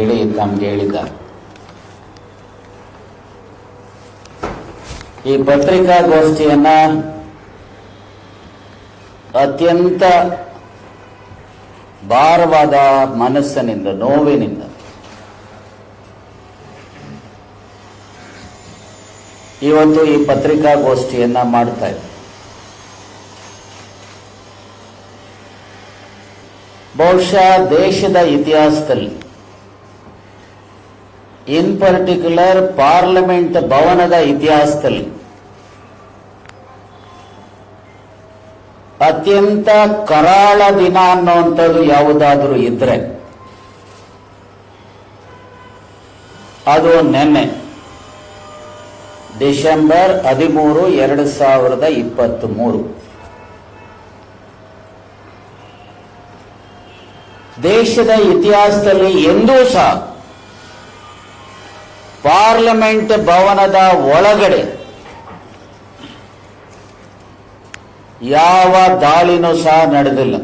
ಇದ್ದಾರೆ ಅಂತ ಹೇಳಿ ನಮ್ಗೆ ಹೇಳಿದ್ದಾರೆ. ಈ ಪತ್ರಿಕಾಗೋಷ್ಠಿಯನ್ನ ಅತ್ಯಂತ ಭಾರವಾದ ಮನಸ್ಸಿನಿಂದ, ನೋವಿನಿಂದ ಇವತ್ತು ಈ ಪತ್ರಿಕಾಗೋಷ್ಠಿಯನ್ನ ಮಾಡ್ತಾ ಇದ್ದೆ ಬಹುಶಃ ದೇಶದ ಇತಿಹಾಸದಲ್ಲಿ ಇನ್ ಪರ್ಟಿಕ್ಯುಲರ್ ಪಾರ್ಲಿಮೆಂಟ್ ಭವನದ ಇತಿಹಾಸದಲ್ಲಿ ಅತ್ಯಂತ ಕರಾಳ ದಿನ ಅನ್ನುವಂಥದ್ದು ಯಾವುದಾದರೂ ಇದ್ರೆ, ಅದು ನಿನ್ನೆ ಡಿಸೆಂಬರ್ ಹದಿಮೂರು ಎರಡು ಸಾವಿರದ ಇಪ್ಪತ್ತ್ ಮೂರು ದೇಶದ ಇತಿಹಾಸದಲ್ಲಿ ಎಂದೂ ಸಹ ಪಾರ್ಲಿಮೆಂಟ್ ಭವನದ ಒಳಗಡೆ ಯಾವ ದಾಳಿನೂ ಸಹ ನಡೆದಿಲ್ಲ.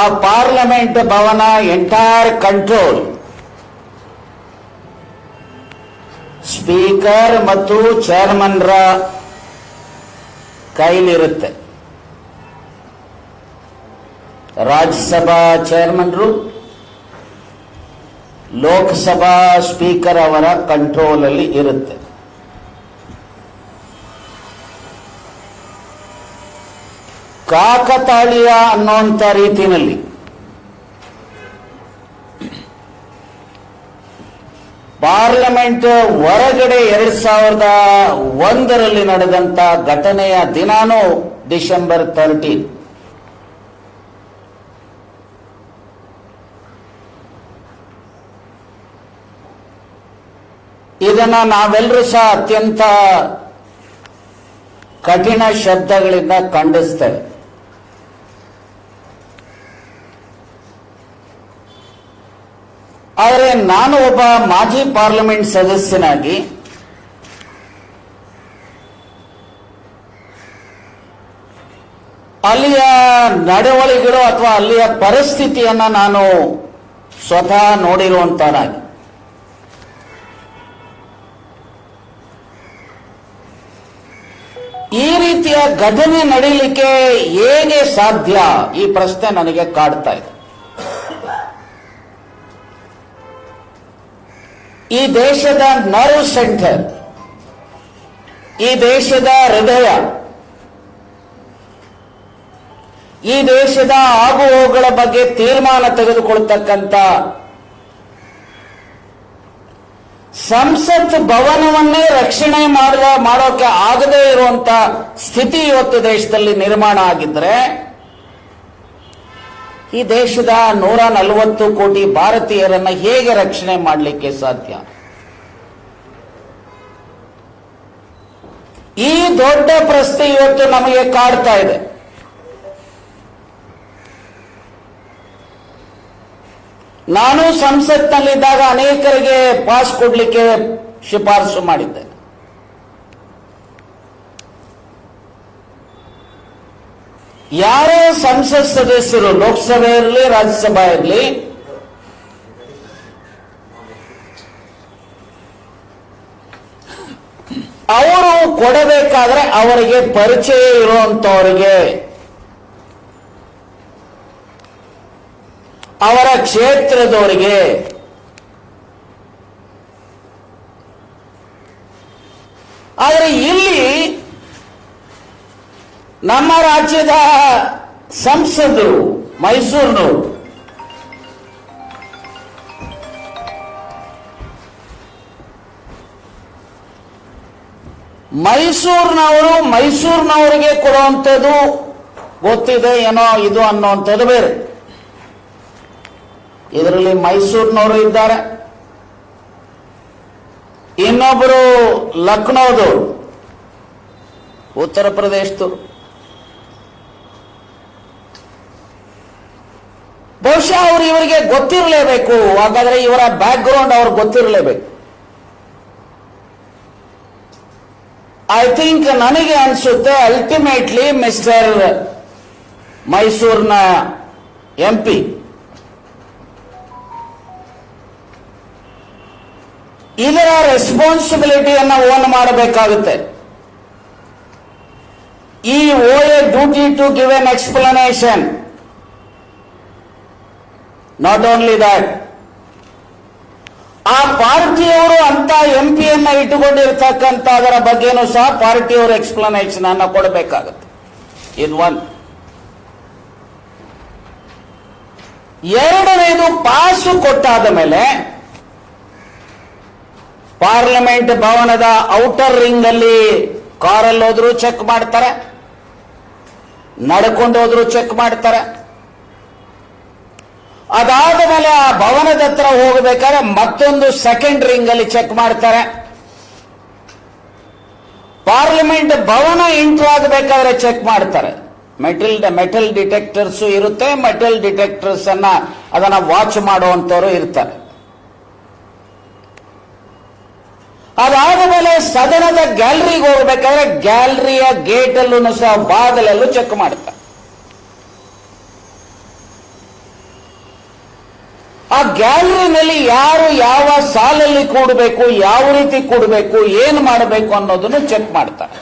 ಆ ಪಾರ್ಲಿಮೆಂಟ್ ಭವನ ಎಂಟೈರ್ ಕಂಟ್ರೋಲ್. ಸ್ಪೀಕರ್ ಮತ್ತು ಚೇರ್ಮನ್ರ ಕೈಲಿರುತ್ತೆ. ರಾಜ್ಯಸಭಾ ಚೇರ್ಮನ್ರು, ಲೋಕಸಭಾ ಸ್ಪೀಕರ್ ಅವರ ಕಂಟ್ರೋಲ್ ಅಲ್ಲಿ ಇರುತ್ತೆ. ಕಾಕತಾಳೀಯ ಅನ್ನುವಂಥ ರೀತಿಯಲ್ಲಿ ಪಾರ್ಲಿಮೆಂಟ್ ಹೊರಗಡೆ ಎರಡ್ ಸಾವಿರದ ಒಂದರಲ್ಲಿ ನಡೆದಂತ ಘಟನೆಯ ದಿನಾನೂ ಡಿಸೆಂಬರ್ ತರ್ಟೀನ್ ಇದನ್ನ ನಾವೆಲ್ಲರೂ ಸಹ ಅತ್ಯಂತ ಕಠಿಣ ಶಬ್ದಗಳಿಂದ ಖಂಡಿಸ್ತೇವೆ. ಆದರೆ ನಾನು ಒಬ್ಬ ಮಾಜಿ ಪಾರ್ಲಿಮೆಂಟ್ ಸದಸ್ಯನಾಗಿ ಅಲ್ಲಿಯ ನಡವಳಿಗಳು ಅಥವಾ ಅಲ್ಲಿಯ ಪರಿಸ್ಥಿತಿಯನ್ನ ನಾನು ಸ್ವತಃ ನೋಡಿರುವಂತನಾಗಿ ರೀತಿಯ ಘಟನೆ ನಡೀಲಿಕ್ಕೆ ಹೇಗೆ ಸಾಧ್ಯ? ಈ ಪ್ರಶ್ನೆ ನನಗೆ ಕಾಡ್ತಾ ಇದೆ. ಈ ದೇಶದ ನರ್ವ್ ಸೆಂಟರ್, ಈ ದೇಶದ ಹೃದಯ, ಈ ದೇಶದ ಆಗುಹೋಗುಗಳ ಬಗ್ಗೆ ತೀರ್ಮಾನ ತೆಗೆದುಕೊಳ್ತಕ್ಕಂಥ ಸಂಸತ್ ಭವನವನ್ನೇ ರಕ್ಷಣೆ ಮಾಡುವ, ಮಾಡೋಕೆ ಆಗದೇ ಇರುವಂತ ಸ್ಥಿತಿ ಇವತ್ತು ದೇಶದಲ್ಲಿ ನಿರ್ಮಾಣ ಆಗಿದ್ರೆ, ಈ ದೇಶದ ನೂರ ನಲವತ್ತು ಕೋಟಿ ಭಾರತೀಯರನ್ನ ಹೇಗೆ ರಕ್ಷಣೆ ಮಾಡಲಿಕ್ಕೆ ಸಾಧ್ಯ? ಈ ದೊಡ್ಡ ಪ್ರಶ್ನೆ ಇವತ್ತು ನಮಗೆ ಕಾಡ್ತಾ ಇದೆ. ನಾನು ಸಂಸತ್ನಲ್ಲಿದ್ದಾಗ ಅನೇಕರಿಗೆ ಪಾಸ್ ಕೊಡಲಿಕ್ಕೆ ಶಿಫಾರಸು ಮಾಡಿದ್ದೆ. ಯಾರೇ ಸಂಸತ್ ಸದಸ್ಯರು ಲೋಕಸಭೆ ಇರಲಿ, ರಾಜ್ಯಸಭಾ ಇರಲಿ, ಅವರು ಕೊಡಬೇಕಾದ್ರೆ ಅವರಿಗೆ ಪರಿಚಯ ಇರುವಂತವರಿಗೆ ಅವರ ಕ್ಷೇತ್ರದವರಿಗೆ ಆದರೆ ಇಲ್ಲಿ ನಮ್ಮ ರಾಜ್ಯದ ಸಂಸದರು, ಮೈಸೂರಿನವರು ಮೈಸೂರಿನವರು ಮೈಸೂರಿನವರಿಗೆ ಕೊಡುವಂಥದ್ದು ಗೊತ್ತಿದೆ ಏನೋ ಇದು ಅನ್ನುವಂಥದ್ದು ಬೇರೆ. ಇದರಲ್ಲಿ ಮೈಸೂರಿನವರು ಇದ್ದಾರೆ. ಇನ್ನೊಬ್ಬರು ಲಕ್ನೋದವರು, ಉತ್ತರ ಪ್ರದೇಶದವರು. ಬಹುಶಃ ಅವರು ಇವರಿಗೆ ಗೊತ್ತಿರಲೇಬೇಕು, ಹಾಗಾದ್ರೆ ಇವರ ಬ್ಯಾಕ್ ಗ್ರೌಂಡ್ ಅವ್ರಿಗೆ ಗೊತ್ತಿರಲೇಬೇಕು. ಐ ಥಿಂಕ್ ನನಗೆ ಅನಿಸುತ್ತೆ ಅಲ್ಟಿಮೇಟ್ಲಿ ಮಿಸ್ಟರ್ ಮೈಸೂರಿನ ಎಂ ಪಿ ಇದರ ರೆಸ್ಪಾನ್ಸಿಬಿಲಿಟಿಯನ್ನು ಓನ್ ಮಾಡಬೇಕಾಗುತ್ತೆ. ಈ owe a duty to give an explanation. Not only that ಆ ಪಾರ್ಟಿಯವರು ಅಂತ ಎಂ ಪಿಯನ್ನ ಇಟ್ಟುಕೊಂಡಿರ್ತಕ್ಕಂಥ ಅದರ ಬಗ್ಗೆನೂ ಸಹ ಪಾರ್ಟಿಯವರು ಎಕ್ಸ್ಪ್ಲನೇಷನ್ ಅನ್ನ ಕೊಡಬೇಕಾಗುತ್ತೆ. ಇದು ಒನ್ ಎರಡನೇದು ಪಾಸು ಕೊಟ್ಟಾದ ಮೇಲೆ ಪಾರ್ಲಿಮೆಂಟ್ ಭವನದ ಔಟರ್ ರಿಂಗ್ ಅಲ್ಲಿ ಕಾರಲ್ಲಿ ಹೋದ್ರು ಚೆಕ್ ಮಾಡ್ತಾರೆ, ನಡ್ಕೊಂಡು ಹೋದ್ರು ಚೆಕ್ ಮಾಡ್ತಾರೆ. ಅದಾದ ಮೇಲೆ ಆ ಭವನದ ಹತ್ರ ಹೋಗಬೇಕಾದ್ರೆ ಮತ್ತೊಂದು ಸೆಕೆಂಡ್ ರಿಂಗ್ ಅಲ್ಲಿ ಚೆಕ್ ಮಾಡ್ತಾರೆ. ಪಾರ್ಲಿಮೆಂಟ್ ಭವನ ಎಂಟ್ರ್ ಆಗಬೇಕಾದ್ರೆ ಚೆಕ್ ಮಾಡ್ತಾರೆ. ಮೆಟಲ್ ಮೆಟಲ್ ಡಿಟೆಕ್ಟರ್ಸ್ ಇರುತ್ತೆ, ಮೆಟಲ್ ಡಿಟೆಕ್ಟರ್ಸ್ ಅನ್ನ ಅದನ್ನ ವಾಚ್ ಮಾಡುವಂತವರು ಇರ್ತಾರೆ. ಅದಾದ ಮೇಲೆ ಸದನದ ಗ್ಯಾಲರಿಗೆ ಹೋಗ್ಬೇಕಾದ್ರೆ ಗ್ಯಾಲರಿಯ ಗೇಟ್ ಅಲ್ಲೂ ಸಹ ಬಾಗಿಲಲ್ಲೂ ಚೆಕ್ ಮಾಡ್ತಾರೆ ಆ ಗ್ಯಾಲರಿನಲ್ಲಿ ಯಾರು ಯಾವ ಸಾಲಲ್ಲಿ ಕೂಡಬೇಕು, ಯಾವ ರೀತಿ ಕೂಡಬೇಕು, ಏನು ಮಾಡಬೇಕು ಅನ್ನೋದನ್ನು ಚೆಕ್ ಮಾಡ್ತಾರೆ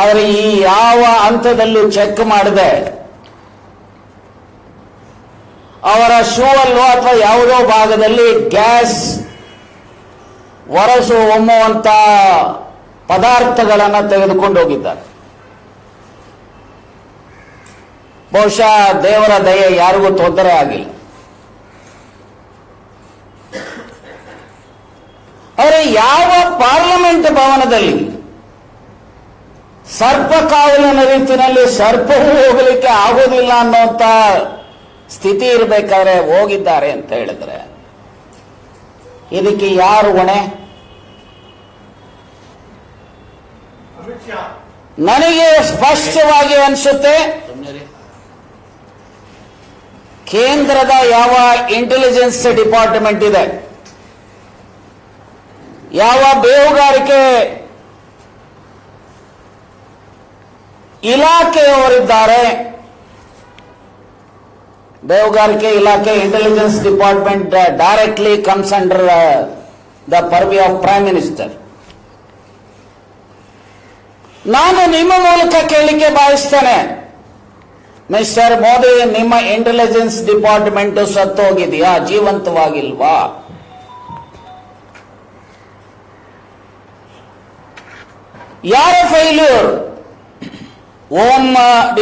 ಆದರೆ ಈ ಯಾವ ಹಂತದಲ್ಲೂ ಚೆಕ್ ಮಾಡದೆ ಅವರ ಶೂ ಅಲ್ಲೋ ಅಥವಾ ಯಾವುದೋ ಭಾಗದಲ್ಲಿ ಗ್ಯಾಸ್ ಹೊರಸು ಒಮ್ಮುವಂತ ಪದಾರ್ಥಗಳನ್ನು ತೆಗೆದುಕೊಂಡು ಹೋಗಿದ್ದಾರೆ. ಬಹುಶಃ ದೇವರ ದಯೆ ಯಾರಿಗೂ ತೊಂದರೆ ಆಗಿಲ್ಲ. ಆದರೆ ಯಾವ ಪಾರ್ಲಿಮೆಂಟ್ ಭವನದಲ್ಲಿ ಸರ್ಪ ಕಾವಲಿನ ರೀತಿಯಲ್ಲಿ ಸರ್ಪವೂ ಹೋಗಲಿಕ್ಕೆ ಆಗೋದಿಲ್ಲ ಅನ್ನುವಂತ ಸ್ಥಿತಿ ಇರಬೇಕಾದ್ರೆ ಹೋಗಿದ್ದಾರೆ ಅಂತ ಹೇಳಿದ್ರೆ, ಇದಕ್ಕೆ ಯಾರು ಹೊಣೆ? ನನಗೆ ಸ್ಪಷ್ಟವಾಗಿ ಅನಿಸುತ್ತೆ, ಕೇಂದ್ರದ ಯಾವ ಇಂಟೆಲಿಜೆನ್ಸ್ ಡಿಪಾರ್ಟ್ಮೆಂಟ್ ಇದೆ, ಯಾವ ಬೇಹುಗಾರಿಕೆ ಇಲಾಖೆಯವರಿದ್ದಾರೆ ಬೇಹುಗಾರಿಕೆ ಇಲಾಖೆ intelligence department directly comes under the purview of prime minister ನಾನು ನಿಮ್ಮ ಮೂಲಕ ಕೇಳಿಕೆ ಬಯಸ್ತೇನೆ. ಮಿಸ್ಟರ್ ಮೋದಿ, ನಿಮ್ಮ ಇಂಟೆಲಿಜೆನ್ಸ್ ಡಿಪಾರ್ಟ್ಮೆಂಟ್ ಸತ್ತೋಗಿದೆಯಾ? ಜೀವಂತವಾಗಿಲ್ವಾ? ಯಾರ ಫೈಲ್ಯೂರ್ ಓಂ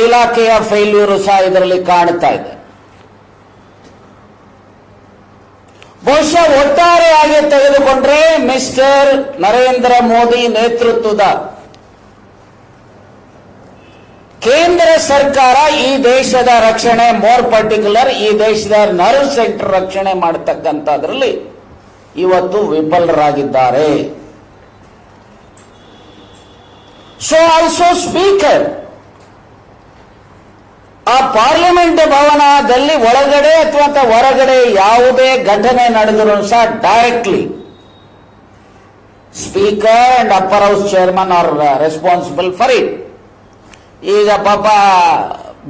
ಇಲಾಖೆಯ ಫೈಲ್ಯೂರು ಸಹ ಇದರಲ್ಲಿ ಕಾಣ್ತಾ ಇದೆ. ಬಹುಶಃ ಒಟ್ಟಾರೆಯಾಗಿ ತೆಗೆದುಕೊಂಡ್ರೆ ಮಿಸ್ಟರ್ ನರೇಂದ್ರ ಮೋದಿ ನೇತೃತ್ವದ ಕೇಂದ್ರ ಸರ್ಕಾರ ಈ ದೇಶದ ರಕ್ಷಣೆ ಮೋರ್ ಪರ್ಟಿಕ್ಯುಲರ್ ಈ ದೇಶದ ನರ್ವ್ ಸೆಂಟರ್ ರಕ್ಷಣೆ ಮಾಡತಕ್ಕಂಥದ್ರಲ್ಲಿ ಇವತ್ತು ವಿಫಲರಾಗಿದ್ದಾರೆ. ಸೊ ಆಲ್ಸೋ ಸ್ಪೀಕರ್ ಪಾರ್ಲಿಮೆಂಟ್ ಭವನದಲ್ಲಿ ಒಳಗಡೆ ಅಥವಾ ಹೊರಗಡೆ ಯಾವುದೇ ಘಟನೆ ನಡೆದರೂ ಸಹ directly speaker and upper house chairman are responsible for it ಈಗ ಪಾಪ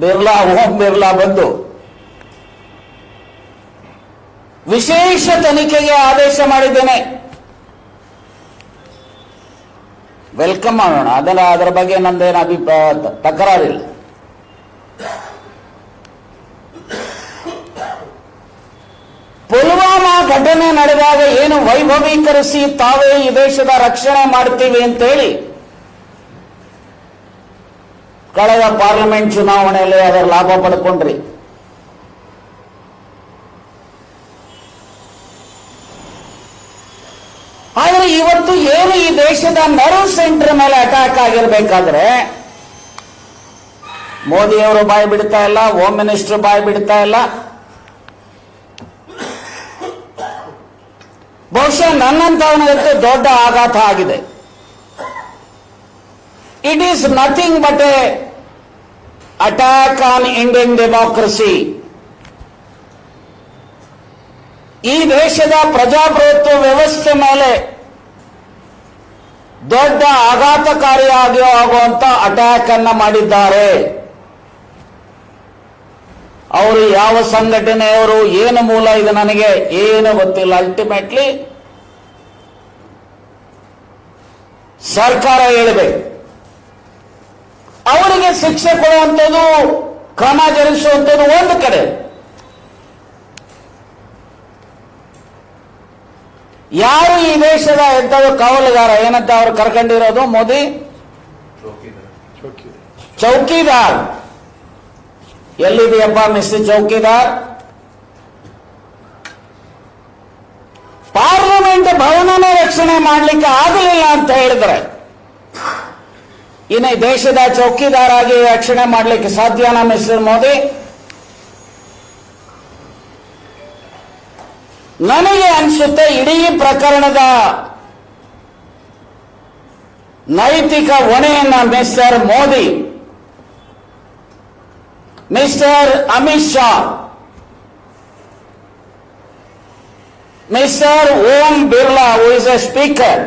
ಬಿರ್ಲಾ, ಓಂ ಬಿರ್ಲಾ ಬಂದು ವಿಶೇಷ ತನಿಖೆಗೆ ಆದೇಶ ಮಾಡಿದ್ದೇನೆ. ವೆಲ್ಕಮ್ ಮಾಡೋಣ. ಅದರ ಅದರ ಬಗ್ಗೆ ನಂದೇನು ಅಭಿಪ್ರಾಯ, ತಕರಾರಿಲ್ಲ. ಪುಲ್ವಾಮಾ ಘಟನೆ ನಡೆದಾಗ ಏನು ವೈಭವೀಕರಿಸಿ ತಾವೇ ಈ ದೇಶದ ರಕ್ಷಣೆ ಮಾಡ್ತೀವಿ ಅಂತೇಳಿ ಕಳೆದ ಪಾರ್ಲಿಮೆಂಟ್ ಚುನಾವಣೆಯಲ್ಲಿ ಅದರ ಲಾಭ ಪಡ್ಕೊಂಡ್ರಿ. ಆದರೆ ಇವತ್ತು ಏನು ಈ ದೇಶದ ನರ್ವ್ ಸೆಂಟರ್ ಮೇಲೆ ಅಟ್ಯಾಕ್ ಆಗಿರ್ಬೇಕಾದ್ರೆ, ಮೋದಿಯವರು ಬಾಯಿ ಬಿಡ್ತಾ ಇಲ್ಲ ಹೋಮ್ ಮಿನಿಸ್ಟರ್ ಬಾಯಿ ಬಿಡ್ತಾ ಇಲ್ಲ ಬಹುಶಃ ನನ್ನಂತವನಿಗಂತೂ ದೊಡ್ಡ ಆಘಾತ ಆಗಿದೆ. It is nothing but a attack on Indian democracy ಈ ದೇಶದ ಪ್ರಜಾಪ್ರಭುತ್ವ ವ್ಯವಸ್ಥೆ ಮೇಲೆ ದೊಡ್ಡ ಆಘಾತಕಾರಿಯಾಗಿ ಆಗುವಂತ ಅಟ್ಯಾಕ್ ಅನ್ನ ಮಾಡಿದ್ದಾರೆ. ಅವರು ಯಾವ ಸಂಘಟನೆಯವರು, ಏನು ಮೂಲ ಇದು ನನಗೆ, ಏನು ಗೊತ್ತಿಲ್ಲ. ಅಲ್ಟಿಮೇಟ್ಲಿ ಸರ್ಕಾರ ಹೇಳಬೇಕು. ಅವರಿಗೆ ಶಿಕ್ಷೆ ಕೊಡುವಂಥದ್ದು ಕ್ರಮ ಜರುಗಿಸುವಂಥದ್ದು ಒಂದು ಕಡೆ. ಯಾರು ಈ ದೇಶದ ಎಂಥದ್ದು ಕಾವಲುಗಾರ ಏನಂತ ಅವರು ಕರ್ಕೊಂಡಿರೋದು ಮೋದಿ? ಚೌಕಿದಾರ್. ಎಲ್ಲಿದೆಯಪ್ಪ ಮಿಸ್ಟರ್ ಚೌಕಿದಾರ್ ಪಾರ್ಲಿಮೆಂಟ್ ಭವನನೇ ರಕ್ಷಣೆ ಮಾಡಲಿಕ್ಕೆ ಆಗಲಿಲ್ಲ ಅಂತ ಹೇಳಿದ್ರೆ, ಇನ್ನು ದೇಶದ ಚೌಕಿದಾರಾಗಿ ರಕ್ಷಣೆ ಮಾಡಲಿಕ್ಕೆ ಸಾಧ್ಯನಾ ಮಿಸ್ಟರ್ ಮೋದಿ? ನನಗೆ ಅನಿಸುತ್ತೆ ಇಡೀ ಪ್ರಕರಣದ ನೈತಿಕ ಹೊಣೆಯನ್ನ mister Modi, mister Amit Shah mister Om Birla who is a speaker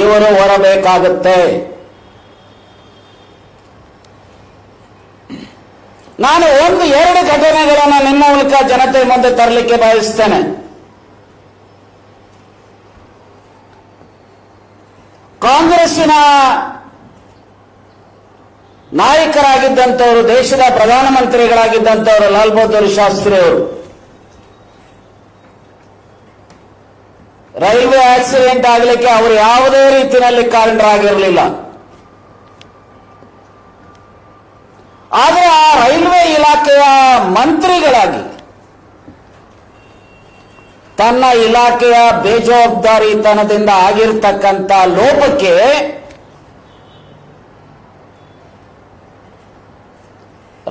ಇವರು ಹೊರಬೇಕಾಗುತ್ತೆ. ನಾನು ಒಂದು ಎರಡು ಘಟನೆಗಳನ್ನು ನಿಮ್ಮ ಮೂಲಕ ಜನತೆ ಮುಂದೆ ತರಲಿಕ್ಕೆ ಬಯಸ್ತೇನೆ. ಕಾಂಗ್ರೆಸ್ಸಿನ ನಾಯಕರಾಗಿದ್ದಂಥವರು, ದೇಶದ ಪ್ರಧಾನಮಂತ್ರಿಗಳಾಗಿದ್ದಂಥವರು ಲಾಲ್ ಬಹದ್ದೂರ್ ಶಾಸ್ತ್ರಿ ಅವರು. ರೈಲ್ವೆ ಆಕ್ಸಿಡೆಂಟ್ ಆಗಲಿಕ್ಕೆ ಅವರು ಯಾವುದೇ ರೀತಿಯಲ್ಲಿ ಕಾರಣರಾಗಿರಲಿಲ್ಲ. ಆದರೆ ಆ ರೈಲ್ವೆ ಇಲಾಖೆಯ ಮಂತ್ರಿಗಳಾಗಿ ತನ್ನ ಇಲಾಖೆಯ ಬೇಜವಾಬ್ದಾರಿತನದಿಂದ ಆಗಿರ್ತಕ್ಕಂಥ ಲೋಪಕ್ಕೆ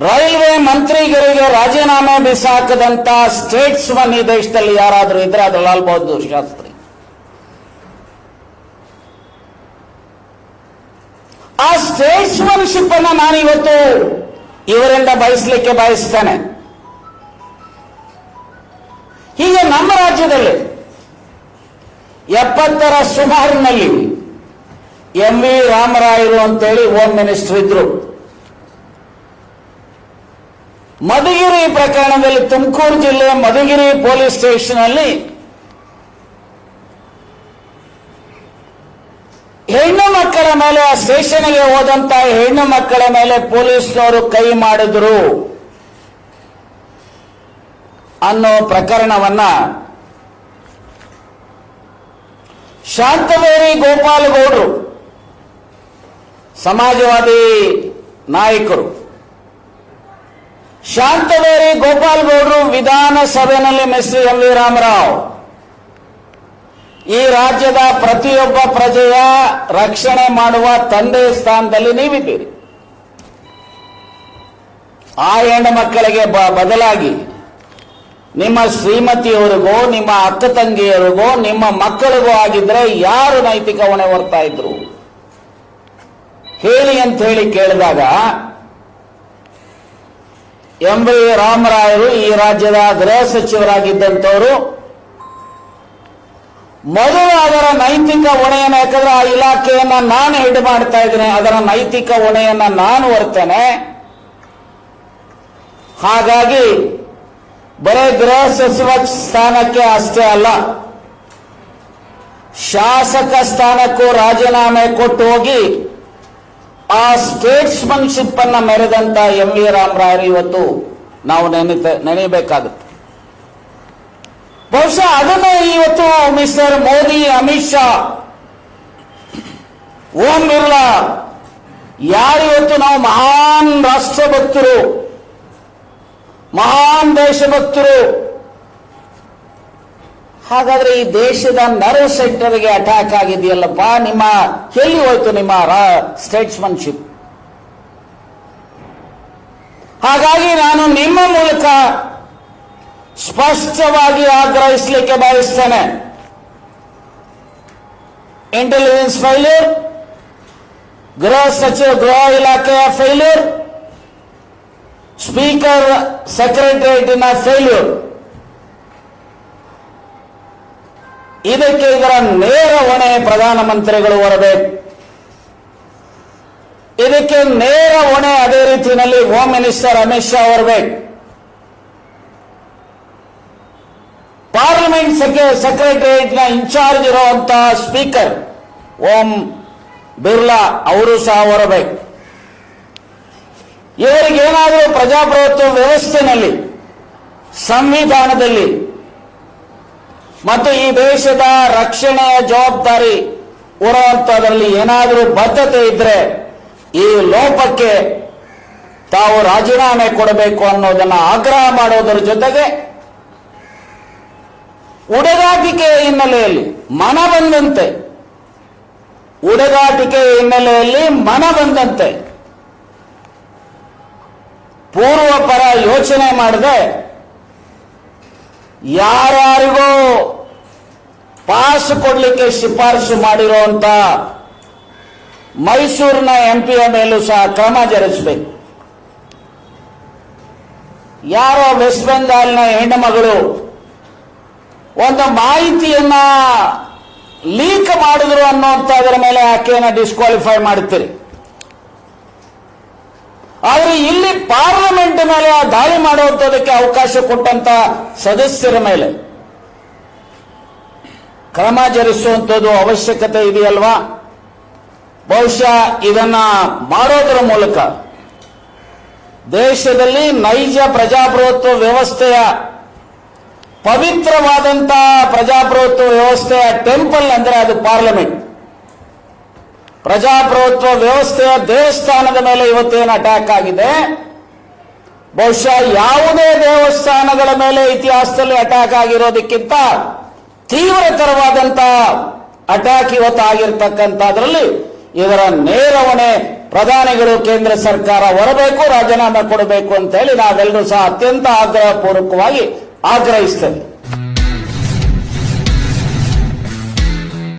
ರೈಲ್ವೆ ಮಂತ್ರಿಗಳಿಗೆ ರಾಜೀನಾಮೆ ಬಿಸಾಕದಂತ ಸ್ಟೇಟ್ಸ್ಮನ್ ಈ ದೇಶದಲ್ಲಿ ಯಾರಾದರೂ ಇದ್ರೆ ಅದು ಲಾಲ್ ಬಹದ್ದೂರ್ ಶಾಸ್ತ್ರಿ. ಆ ಸ್ಟೇಟ್ಸ್ಮನ್ಶಿಪ್ ಅನ್ನ ನಾನು ಇವತ್ತು ಇವರಿಂದ ಬಯಸಲಿಕ್ಕೆ ಬಯಸ್ತೇನೆ. ಹೀಗೆ ನಮ್ಮ ರಾಜ್ಯದಲ್ಲಿ ಎಪ್ಪತ್ತರ ಸುಮಾರಿನಲ್ಲಿ ಎಂ ವಿ ರಾಮರಾಯರು ಅಂತೇಳಿ ಹೋಮ್ ಮಿನಿಸ್ಟರ್ ಇದ್ರು. ಮಧುಗಿರಿ ಪ್ರಕರಣದಲ್ಲಿ ತುಮಕೂರು ಜಿಲ್ಲೆಯ ಮಧುಗಿರಿ ಪೊಲೀಸ್ ಸ್ಟೇಷನ್ ಅಲ್ಲಿ ಹೆಣ್ಣು ಮಕ್ಕಳ ಮೇಲೆ, ಆ ಸ್ಟೇಷನ್ಗೆ ಹೋದಂತ ಹೆಣ್ಣು ಮಕ್ಕಳ ಮೇಲೆ ಪೊಲೀಸ್ನವರು ಕೈ ಮಾಡಿದ್ರು ಅನ್ನೋ ಪ್ರಕರಣವನ್ನ ಶಾಂತವೇರಿ ಗೋಪಾಲಗೌಡರು, ಸಮಾಜವಾದಿ ನಾಯಕರು ಶಾಂತವೇರಿ ಗೋಪಾಲ್ ಗೌಡರು ವಿಧಾನಸಭೆಯಲ್ಲಿ ಮಿಸ್ಟರ್ ಎಂ ವಿ ರಾಮರಾವ್ ಈ ರಾಜ್ಯದ ಪ್ರತಿಯೊಬ್ಬ ಪ್ರಜೆಯ ರಕ್ಷಣೆ ಮಾಡುವ ತಂದೆ ಸ್ಥಾನದಲ್ಲಿ ನೀವಿದ್ದೀರಿ. ಆ ಹೆಣ್ಣು ಮಕ್ಕಳಿಗೆ ಬದಲಾಗಿ ನಿಮ್ಮ ಶ್ರೀಮತಿಯವರಿಗೋ, ನಿಮ್ಮ ಅಕ್ಕ ತಂಗಿಯರಿಗೋ, ನಿಮ್ಮ ಮಕ್ಕಳಿಗೋ ಆಗಿದ್ರೆ ಯಾರು ನೈತಿಕ ಹೊಣೆ ಹೊರ್ತಾ ಇದ್ರು? ಹೇಳಿ ಅಂತ ಹೇಳಿ ಕೇಳಿದಾಗ ಎಂ ವಿ ರಾಮರಾಯರು ಈ ರಾಜ್ಯದ ಗೃಹ ಸಚಿವರಾಗಿದ್ದಂಥವರು. ಮೊದಲು ಅದರ ನೈತಿಕ ಹೊಣೆಯನ್ನು ಯಾಕಂದ್ರೆ ಆ ಇಲಾಖೆಯನ್ನ ನಾನು ಹೆಡ್ ಮಾಡ್ತಾ ಇದ್ದೇನೆ, ಅದರ ನೈತಿಕ ಹೊಣೆಯನ್ನ ನಾನು ಹೊರ್ತೇನೆ ಹಾಗಾಗಿ ಬರೇ ಗೃಹ ಸಚಿವ ಸ್ಥಾನಕ್ಕೆ ಅಷ್ಟೇ ಅಲ್ಲ, ಶಾಸಕ ಸ್ಥಾನಕ್ಕೂ ರಾಜೀನಾಮೆ ಕೊಟ್ಟು ಹೋಗಿ ಆ ಸ್ಟೇಟ್ಸ್ಮನ್ಶಿಪ್ ಅನ್ನ ಮೆರೆದಂತ ಎಂ ವಿ ರಾಮರಾಯರು ಇವತ್ತು ನಾವು ನೆನೆತ ನೆನೆಯಬೇಕಾಗುತ್ತೆ ಬಹುಶಃ ಅದನ್ನು ಇವತ್ತು ಮಿಸ್ಟರ್ ಮೋದಿ, ಅಮಿತ್ ಶಾ, ಓಂ ಬಿರ್ಲಾ ಯಾರು ಇವತ್ತು ನಾವು ಮಹಾನ್ ರಾಷ್ಟ್ರ ಭಕ್ತರು ಮಹಾನ್ ದೇಶಭಕ್ತರು ಹಾಗಾದ್ರೆ ಈ ದೇಶದ ನರ್ವ್ ಸೆಂಟರ್ಗೆ ಅಟ್ಯಾಕ್ ಆಗಿದೆಯಲ್ಲಪ್ಪ ನಿಮ್ಮ ಎಲ್ಲಿ ಹೋಯ್ತು ನಿಮ್ಮ ಸ್ಟೇಟ್ಸ್ಮನ್ಶಿಪ್ ಹಾಗಾಗಿ ನಾನು ನಿಮ್ಮ ಮೂಲಕ ಸ್ಪಷ್ಟವಾಗಿ ಆಗ್ರಹಿಸಲಿಕ್ಕೆ ಬಯಸ್ತೇನೆ. ಇಂಟೆಲಿಜೆನ್ಸ್ ಫೈಲ್ಯೂರ್ ಗೃಹ ಸಚಿವ, ಗೃಹ ಇಲಾಖೆಯ ಫೈಲ್ಯೂರ್ ಸ್ಪೀಕರ್ ಸೆಕ್ರೆಟರಿಯೇಟಿನ ಫೇಲ್ಯೂರ್ ಇದಕ್ಕೆ ಇದರ ನೇರ ಹೊಣೆ ಪ್ರಧಾನಮಂತ್ರಿಗಳು ಹೊರಬೇಕು ಇದಕ್ಕೆ ನೇರ ಹೊಣೆ ಅದೇ ರೀತಿಯಲ್ಲಿ ಹೋಮ್ ಮಿನಿಸ್ಟರ್ ಅಮಿತ್ ಶಾ ಹೊರಬೇಕು ಪಾರ್ಲಿಮೆಂಟ್ ಸೆಕ್ರೆಟರಿಯೇಟ್ನ ಇನ್ಚಾರ್ಜ್ ಇರುವಂತಹ ಸ್ಪೀಕರ್ ಓಂ ಬಿರ್ಲಾ ಅವರು ಸಹ ಹೊರಬೇಕು ಇವರಿಗೇನಾದರೂ ಪ್ರಜಾಪ್ರಭುತ್ವ ವ್ಯವಸ್ಥೆನಲ್ಲಿ, ಸಂವಿಧಾನದಲ್ಲಿ ಮತ್ತು ಈ ದೇಶದ ರಕ್ಷಣೆಯ ಜವಾಬ್ದಾರಿ ಹೊರುವಂತದ್ರಲ್ಲಿ ಏನಾದರೂ ಬದ್ಧತೆ ಇದ್ರೆ ಈ ಲೋಪಕ್ಕೆ ತಾವು ರಾಜೀನಾಮೆ ಕೊಡಬೇಕು ಅನ್ನೋದನ್ನ ಆಗ್ರಹ ಮಾಡೋದರ ಜೊತೆಗೆ ಉಡಗಾಟಿಕೆಯ ಹಿನ್ನೆಲೆಯಲ್ಲಿ ಮನ ಬಂದಂತೆ, ಉಡಗಾಟಿಕೆಯ ಹಿನ್ನೆಲೆಯಲ್ಲಿ ಮನ ಬಂದಂತೆ ಪೂರ್ವಪರ ಯೋಚನೆ ಮಾಡದೆ ಯಾರ್ಯಾರಿಗೂ ಪಾಸ್ ಕೊಡಲಿಕ್ಕೆ ಶಿಫಾರಸು ಮಾಡಿರುವಂತ ಮೈಸೂರಿನ ಎಂಪಿಯ ಮೇಲೂ ಸಹ ಕ್ರಮ ಜರುಗಿಸಬೇಕು. ಯಾರೋ ವೆಸ್ಟ್ ಬೆಂಗಾಲ್ನ ಹೆಣ್ಣು ಮಗಳು ಒಂದು ಮಾಹಿತಿಯನ್ನ ಲೀಕ್ ಮಾಡಿದ್ರು ಅದರ ಮೇಲೆ ಆಕೆಯನ್ನು ಡಿಸ್ಕ್ವಾಲಿಫೈ ಮಾಡುತ್ತೀರಿ. ಆದ್ರೆ ಇಲ್ಲಿ ಪಾರ್ಲಿಮೆಂಟ್ ಮೇಲೆ ದಾಳಿ ಮಾಡುವಂಥದಕ್ಕೆ ಅವಕಾಶ ಕೊಟ್ಟಂತ ಸದಸ್ಯರ ಮೇಲೆ. ಕ್ರಮ ಜರುಗಿಸುವಂಥದ್ದು ಅವಶ್ಯಕತೆ ಇದೆಯಲ್ವಾ? ಬಹುಶಃ ಇದನ್ನ ಮಾಡೋದರ ಮೂಲಕ ದೇಶದಲ್ಲಿ ನೈಜ ಪ್ರಜಾಪ್ರಭುತ್ವ ವ್ಯವಸ್ಥೆಯ ಪವಿತ್ರವಾದಂತಹ ಪ್ರಜಾಪ್ರಭುತ್ವ ವ್ಯವಸ್ಥೆಯ ಟೆಂಪಲ್ ಅಂದ್ರೆ ಅದು ಪಾರ್ಲಿಮೆಂಟ್. ಪ್ರಜಾಪ್ರಭುತ್ವ ವ್ಯವಸ್ಥೆಯ ದೇವಸ್ಥಾನದ ಮೇಲೆ ಇವತ್ತೇನು ಅಟ್ಯಾಕ್ ಆಗಿದೆ? ಬಹುಶಃ ಯಾವುದೇ ದೇವಸ್ಥಾನಗಳ ಮೇಲೆ ಇತಿಹಾಸದಲ್ಲಿ ಅಟ್ಯಾಕ್ ಆಗಿರೋದಕ್ಕಿಂತ ತೀವ್ರತರವಾದಂತ ಅಟ್ಯಾಕ್ ಇವತ್ತು ಆಗಿರ್ತಕ್ಕಂಥದ್ರಲ್ಲಿ ಇದರ ನೇರ ಹೊಣೆ ಪ್ರಧಾನಿಗಳು ಕೇಂದ್ರ ಸರ್ಕಾರ ಹೊರಬೇಕು ರಾಜೀನಾಮೆ ಕೊಡಬೇಕು ಅಂತ ಹೇಳಿ ನಾವೆಲ್ಲರೂ ಸಹ ಅತ್ಯಂತ ಆಗ್ರಹಪೂರ್ವಕವಾಗಿ ಆಗ್ರಹಿಸ್ತೇವೆ.